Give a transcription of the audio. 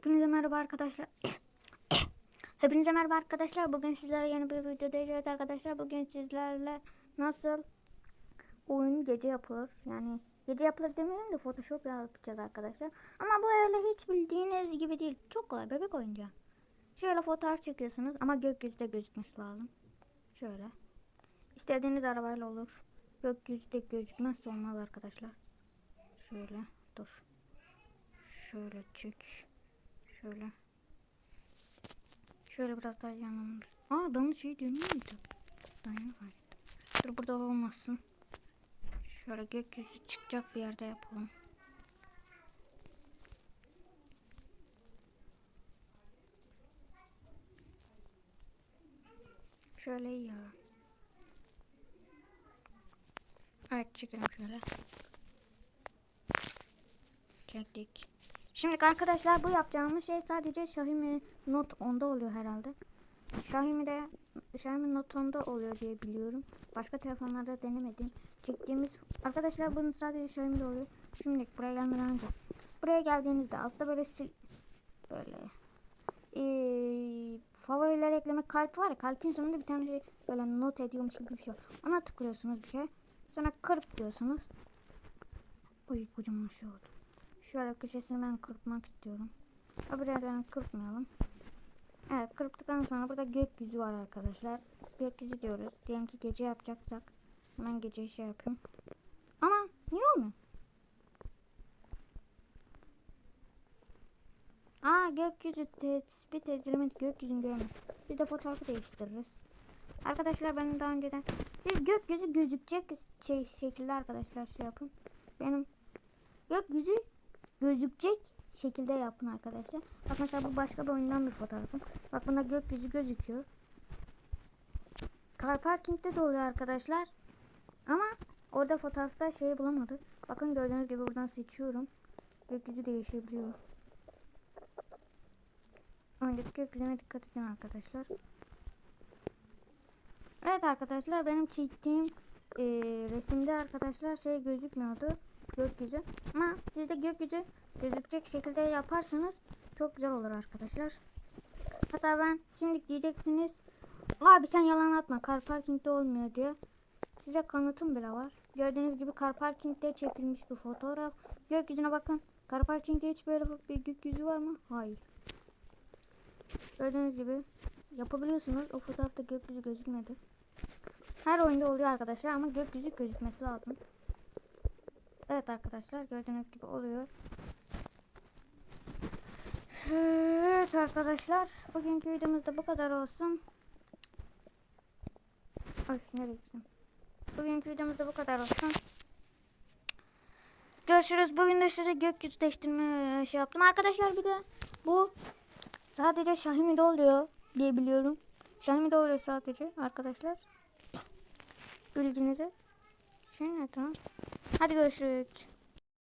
Hepinize merhaba arkadaşlar. Hepinize merhaba arkadaşlar. Bugün sizlerle yeni bir videodayız evet arkadaşlar. Bugün sizlerle nasıl oyun gece yapılır. Yani gece yapılır demiyorum da Photoshop yapacağız arkadaşlar. Ama bu öyle hiç bildiğiniz gibi değil. Çok kolay bebek oyuncağı. Şöyle fotoğraf çekiyorsunuz ama gökyüzü de gözükmesi lazım. Şöyle. İstediğiniz arabayla olur. Gökyüzü de gözükmezse olmaz arkadaşlar. Şöyle dur. Şöyle çek. Şöyle. Şöyle biraz daha yanımda. Aa adamın şeyi dönüyor muydu? Yeni fark. Dur burada olmasın. Şöyle gökyüzü çıkacak bir yerde yapalım. Şöyle ya. Evet çekelim şöyle. Çektik. Şimdi arkadaşlar bu yapacağımız şey sadece Xiaomi Note 10'da oluyor herhalde. Xiaomi'de Xiaomi Note 10'da oluyor diye biliyorum. Başka telefonlarda denemedim. Çektiğimiz arkadaşlar bunun sadece Xiaomi'de oluyor. Şimdi buraya gelmeden önce buraya geldiğinizde altta böyle sil böyle ee, favoriler ekleme kalp var ya kalpin sonunda bir tane şey böyle not ediyormuş gibi bir şey var. Ona tıklıyorsunuz bir kere. Sonra kırp diyorsunuz. Uy kocaman şey oldu. Şöyle köşesini ben kırpmak istiyorum. Öbürlerini kırpmayalım. Evet kırptıktan sonra burada gökyüzü var arkadaşlar. Gökyüzü diyoruz. Diyelim ki gece yapacaksak. Hemen gece şey yapayım. Ama niye olmuyor? Aa gökyüzü tespit edilmedi. Gökyüzünü görmüyor. Biz de fotoğrafı değiştiririz. Arkadaşlar ben daha önceden siz gökyüzü gözükecek şey şekilde arkadaşlar şey yapın. Benim gökyüzü gözükecek şekilde yapın arkadaşlar. Bak mesela bu başka bir oyundan bir fotoğrafım. Bak bunda gökyüzü gözüküyor. Car Parking'de de oluyor arkadaşlar. Ama orada fotoğrafta şeyi bulamadık. Bakın gördüğünüz gibi buradan seçiyorum. Gökyüzü değişebiliyor. Önceki gökyüzüne dikkat edin arkadaşlar. Evet arkadaşlar benim çektiğim e, resimde arkadaşlar şey gözükmüyordu. Gökyüzü. Ama siz de gökyüzü gözükecek şekilde yaparsanız çok güzel olur arkadaşlar. Hatta ben şimdi diyeceksiniz abi sen yalan atma car parkingde olmuyor diye. Size kanıtım bile var. Gördüğünüz gibi car parkingde çekilmiş bir fotoğraf. Gökyüzüne bakın. Car parkingde hiç böyle bir gökyüzü var mı? Hayır. Gördüğünüz gibi yapabiliyorsunuz. O fotoğrafta gökyüzü gözükmedi. Her oyunda oluyor arkadaşlar ama gökyüzü gözükmesi lazım. Evet arkadaşlar gördüğünüz gibi oluyor. Evet arkadaşlar bugünkü videomuzda bu kadar olsun. Ay nereye gittim? Bugünkü videomuzda bu kadar olsun. Görüşürüz. Bugün de size gökyüzü değiştirme şey yaptım. Arkadaşlar bir de bu sadece Xiaomi'de oluyor diye biliyorum. Xiaomi'de oluyor sadece arkadaşlar. Bilginize. Şey ne tamam. Hadi görüşürüz.